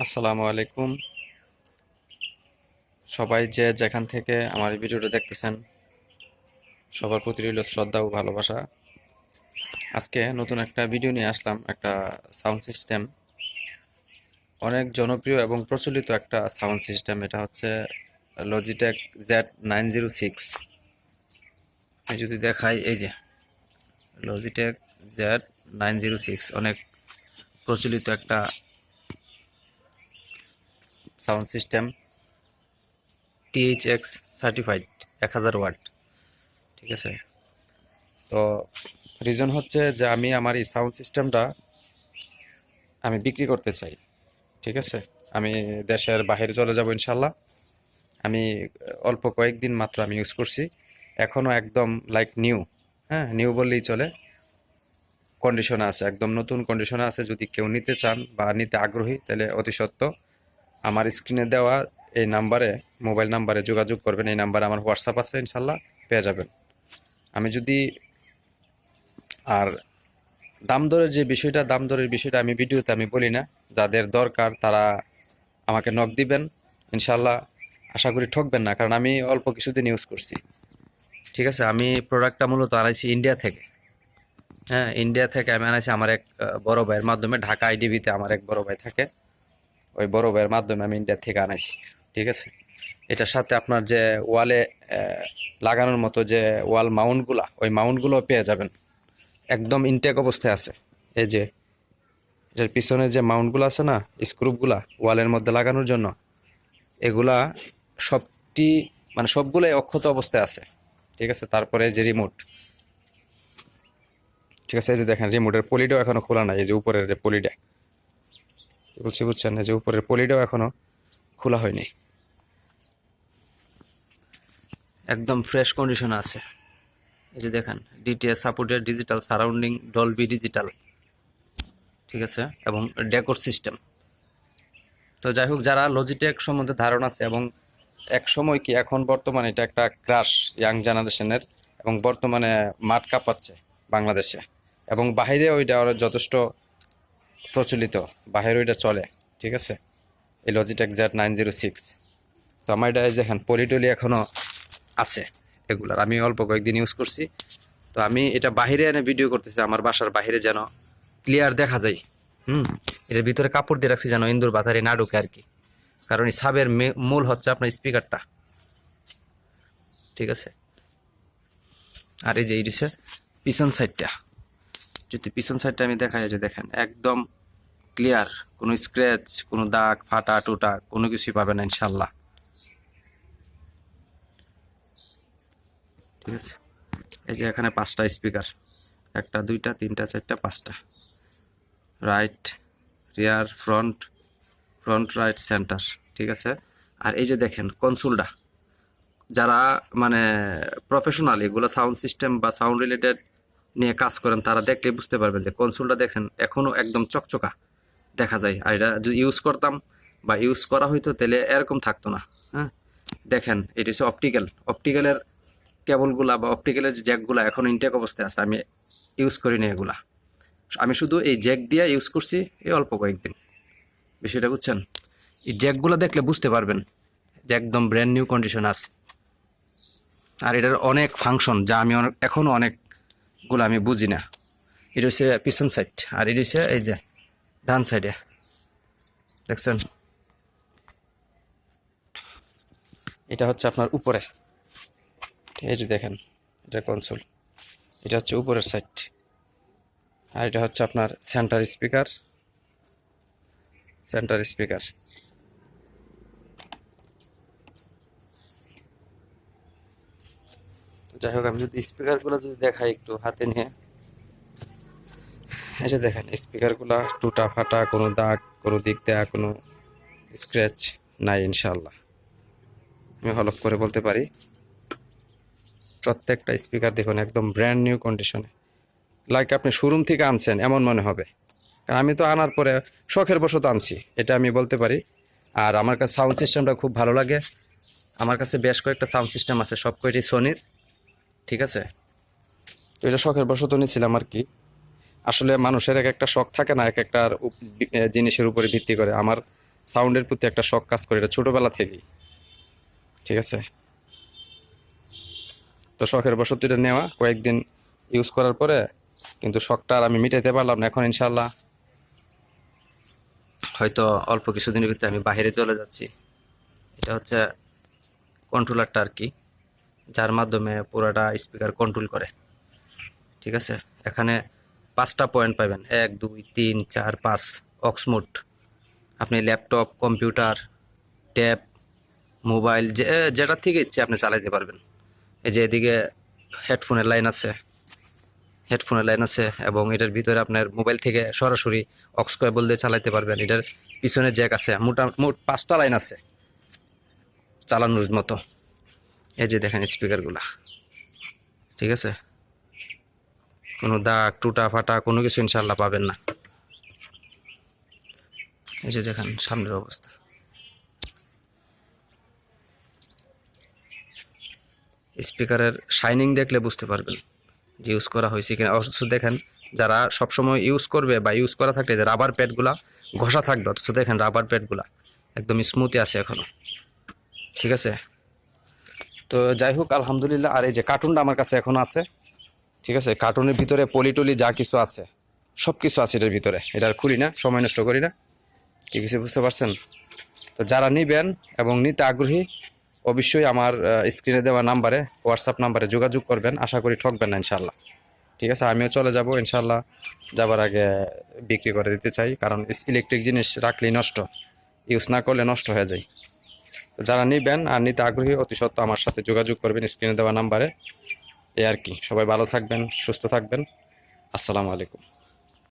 আসসালামু আলাইকুম। সবাই যে যেখান থেকে আমার এই ভিডিওটা দেখতেছেন, সবার প্রতি রইল শ্রদ্ধা ও ভালোবাসা। আজকে নতুন একটা ভিডিও নিয়ে আসলাম, একটা সাউন্ড সিস্টেম। অনেক জনপ্রিয় এবং প্রচলিত একটা সাউন্ড সিস্টেম, এটা হচ্ছে Logitech Z nine zero six. যদি দেখাই, এই যে Logitech Z nine zero six, অনেক প্রচলিত একটা সাউন্ড সিস্টেম টিএইচএক্স সার্টিফাইড এক হাজার ওয়াট, ঠিক আছে? তো রিজন হচ্ছে যে আমি আমার এই সাউন্ড সিস্টেমটা আমি বিক্রি করতে চাই, ঠিক আছে? আমি দেশের বাইরে চলে যাব ইনশাল্লাহ। আমি অল্প কয়েকদিন মাত্র আমি ইউজ করছি। এখনও একদম লাইক নিউ হ্যাঁ নিউ বললেই চলে। কন্ডিশনে আছে, একদম নতুন কন্ডিশনে আছে। যদি কেউ নিতে চান বা নিতে আগ্রহী, তাহলে অতি সত্ত্ব আমার স্ক্রিনে দেওয়া এই নাম্বারে, মোবাইল নাম্বারে যোগাযোগ করবেন। এই নাম্বারে আমার হোয়াটসঅ্যাপ আছে ইনশাল্লাহ পেয়ে যাবেন। আমি যদি আর দাম দরের যে বিষয়টা, দাম দরের বিষয়টা আমি ভিডিওতে আমি বলি না, যাদের দরকার তারা আমাকে নক দিবেন ইনশাল্লাহ আশা করি ঠকবেন না, কারণ আমি অল্প কিছুদিন ইউজ করছি। ঠিক আছে? আমি প্রোডাক্টটা মূলত আনাইছি ইন্ডিয়া থেকে। হ্যাঁ ইন্ডিয়া থেকে আমি আনাইছি আমার এক বড় ভাইয়ের মাধ্যমে, ঢাকা আইডিবিতে আমার এক বড় ভাই থাকে। ওই ভাইয়ের মাধ্যমে আমি ইন্ডিয়া থেকে আনাইছি, ঠিক আছে? এটার সাথে আপনার যে ওয়ালে লাগানোর মতো যে ওয়াল মাউন্টগুলা, ওই মাউন্টগুলো পেয়ে যাবেন। একদম ইনটেক অবস্থায় আছে। এই যে, এটার পিছনে যে মাউন্টগুলো আছে না স্ক্রুপগুলা ওয়ালের মধ্যে লাগানোর জন্য, এগুলা সবটি মানে সবগুলোই অক্ষত অবস্থায় আছে, ঠিক আছে? তারপরে যে রিমোট ঠিক আছে? এই যে দেখেন রিমোটের পলিটাও এখনও খোলা নাই, এই যে উপরের যে পলিটা। বলছি, বুঝছেন যে উপরের পলিটাও এখনও খোলা হয়নি। একদম ফ্রেশ কন্ডিশন আছে। এই যে দেখেন DTS supported digital surrounding Dolby digital ঠিক আছে? এবং ডেকোর সিস্টেম তো যাই হোক, যারা লজিটেক সম্বন্ধে ধারণা আছে এবং এক সময় কি এখন বর্তমানে এটা একটা ক্রাশ ইয়াং জেনারেশনের এবং বর্তমানে মাঠ কাঁপাচ্ছে বাংলাদেশে। এবং বাইরে ওইটা ওরা যথেষ্ট প্রচলিত বাইরে ওইটা চলে, ঠিক আছে? এই Logitech Z nine zero six তো আমার এটা এই দেখেন পলিটলি এখনও আছে এগুলার, আমি অল্প কয়েকদিন ইউজ করছি। তো আমি এটা বাহিরে এনে ভিডিও করতেছি, আমার বাসার বাহিরে যেন ক্লিয়ার দেখা যায়। হুম? এটার ভিতরে কাপড় দিয়ে রাখছি যেন ইন্দুর বাতারে না ঢুকে আর কি। কারণ এই সাবের মূল হচ্ছে আপনার স্পিকারটা ঠিক আছে? আর এই যে এই পিছন সাইডটা যদি পিছন সাইডটা আমি দেখাই যে দেখেন, একদম ক্লিয়ার কোনো স্ক্র্যাচ কোনো দাগ, ফাটা, টুটা, কোনো কিছুই পাবে না ইনশাল্লাহ ঠিক আছে? এই যে এখানে পাঁচটা স্পিকার একটা, দুইটা, তিনটা, চারটা, পাঁচটা। Right rear front front right centre ঠিক আছে? আর এই যে দেখেন কনসোলটা যারা মানে প্রফেশনাল এগুলো সাউন্ড সিস্টেম বা সাউন্ড রিলেটেড নিয়ে কাজ করেন, তারা দেখলে বুঝতে পারবেন যে কনসোলটা দেখছেন এখনও একদম চকচকা দেখা যায়। আর এটা যদি ইউজ করতাম বা ইউজ করা হইতো, তাহলে এরকম থাকতো না। হ্যাঁ? দেখেন, এটা হচ্ছে অপটিক্যাল অপটিক্যালের কেবলগুলা বা অপটিক্যালের যে জ্যাকগুলা এখন ইনটেক অবস্থায় আছে, আমি ইউজ করিনি এগুলা। আমি শুধু এই জ্যাক দিয়ে ইউজ করছি এই অল্প কয়েকদিন। বিষয়টা বুঝছেন? এই জ্যাকগুলো দেখলে বুঝতে পারবেন যে একদম ব্র্যান্ড নিউ কন্ডিশন আছে। আর এটার অনেক ফাংশন যা আমি অনেক এখনও অনেকগুলো আমি বুঝি না। এটা হচ্ছে পিছন সাইড আর এটা হচ্ছে এই যে ডান সাইডে দেখছেন? এটা হচ্ছে আপনার উপরে। এই যে দেখেন, এটা কনসোল এটা হচ্ছে উপরের সাইড আর এটা হচ্ছে আপনার সেন্টার স্পিকার সেন্টার স্পিকার যাই হোক, আমি যদি স্পিকারগুলো যদি দেখাই একটু হাতে নিয়ে। যে দেখেন স্পিকারগুলো টুটা ফাটা, কোনো দাগ, কোনো দিক দেয়া, কোনো স্ক্র্যাচ নাই ইনশাল্লাহ আমি হলফ করে বলতে পারি, প্রত্যেকটা স্পিকার দেখুন, একদম ব্র্যান্ড নিউ কন্ডিশনে লাইক আপনি শোরুম থেকে আনছেন, এমন মনে হবে। কারণ আমি তো আনার পরে শখের বশত আনছি, এটা আমি বলতে পারি। আর আমার কাছে সাউন্ড সিস্টেমটা খুব ভালো লাগে। আমার কাছে বেশ কয়েকটা সাউন্ড সিস্টেম আছে সব কয়টি সোনির ঠিক আছে? তো এটা শখের বশত নিয়েছিলাম আর কি। আসলে মানুষের এক একটা শখ থাকে না, এক একটা জিনিসের উপরে ভিত্তি করে। আমার সাউন্ডের প্রতি একটা শখ কাজ করে, এটা ছোটোবেলা থেকেই। ঠিক আছে? তো শখের বশত এটা নেওয়া, কয়েকদিন ইউজ করার পরে কিন্তু শখটা আর আমি মিটাইতে পারলাম না। এখন ইনশাল্লাহ হয়তো অল্প কিছুদিনের ভিতরে আমি বাইরে চলে যাচ্ছি। এটা হচ্ছে কন্ট্রোলারটা আর কি। যার মাধ্যমে পুরোটা স্পিকার কন্ট্রোল করে। ঠিক আছে? এখানে পাঁচটা পয়েন্ট পাবেন। এক, দুই, তিন, চার, পাঁচ, অক্সমুট। আপনি ল্যাপটপ কম্পিউটার ট্যাব মোবাইল যে যেটার থেকে ইচ্ছে আপনি চালাইতে পারবেন। এই যে এদিকে হেডফোনের লাইন আছে। হেডফোনের লাইন আছে এবং এটার ভিতরে আপনার মোবাইল থেকে সরাসরি অক্স কেবল দিয়ে চালাইতে পারবেন। এটার পিছনে জ্যাক আছে। মোটা পাঁচটা লাইন আছে চালানোর মতো। এই যে দেখেন স্পিকারগুলা ঠিক আছে? কোনো দাগ, টুটা ফাটা, কোনো কিছু ইনশাল্লাহ পাবেন না। এই যে দেখেন, সামনের অবস্থা। স্পিকারের শাইনিং দেখলে বুঝতে পারবেন যে ইউজ করা হয়েছে কিনা। অথচ দেখেন, যারা সবসময় ইউজ করবে বা ইউজ করা থাকলে যে রাবার প্যাডগুলা ঘষা থাকবে, অথচ দেখেন রাবার প্যাডগুলা একদম স্মুথই আছে এখনও ঠিক আছে? তো যাই হোক, আলহামদুলিল্লাহ। আর এই যে কার্টুনটা আমার কাছে এখন আছে, ঠিক আছে? কার্টুনের ভিতরে পলিটলি যা কিছু আছে সব কিছু আছে এটার ভিতরে। এটা আর খুলি না, সময় নষ্ট করি না। কি কিছু বুঝতে পারছেন? তো যারা নিবেন এবং নিতে আগ্রহী, অবশ্যই আমার স্ক্রিনে দেওয়া নাম্বারে হোয়াটসঅ্যাপ নাম্বারে যোগাযোগ করবেন। আশা করি ঠকবেন না ইনশাল্লাহ ঠিক আছে? আমিও চলে যাব ইনশাল্লাহ যাবার আগে বিক্রি করে দিতে চাই, কারণ ইলেকট্রিক জিনিস রাখলেই নষ্ট। ইউজ না করলে নষ্ট হয়ে যায়। তো যারা নিবেন আর নিতে আগ্রহী, অতি সত্ত্বর আমার সাথে যোগাযোগ করবেন স্ক্রিনে দেওয়া নাম্বারে। এ আর কি। সবাই ভালো থাকবেন, সুস্থ থাকবেন। আসসালামু আলাইকুম।